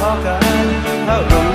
พอกันอารม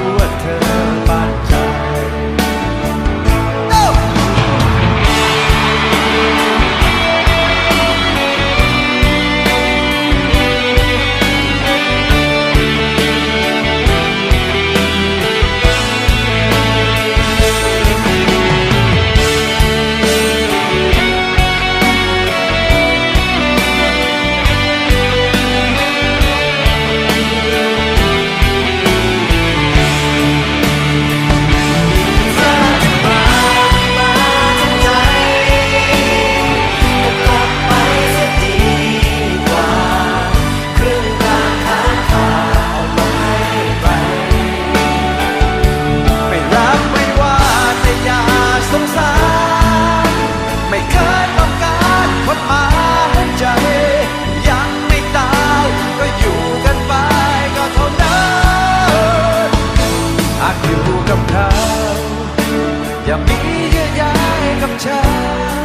ยายกับฉั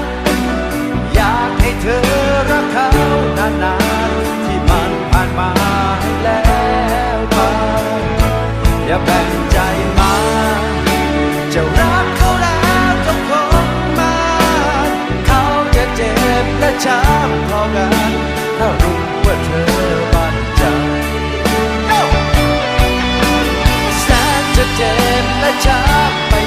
น อยากให้เธอรักเขานานๆที่มันผ่านมาแล้วไปอย่าแบ่งใจมาจะรักเขาแล้วต้องคบมาเขาจะเจ็บและช้ำพอกันถ้ารู้ว่าเธอบันใจแสนจะเจ็บและช้ำ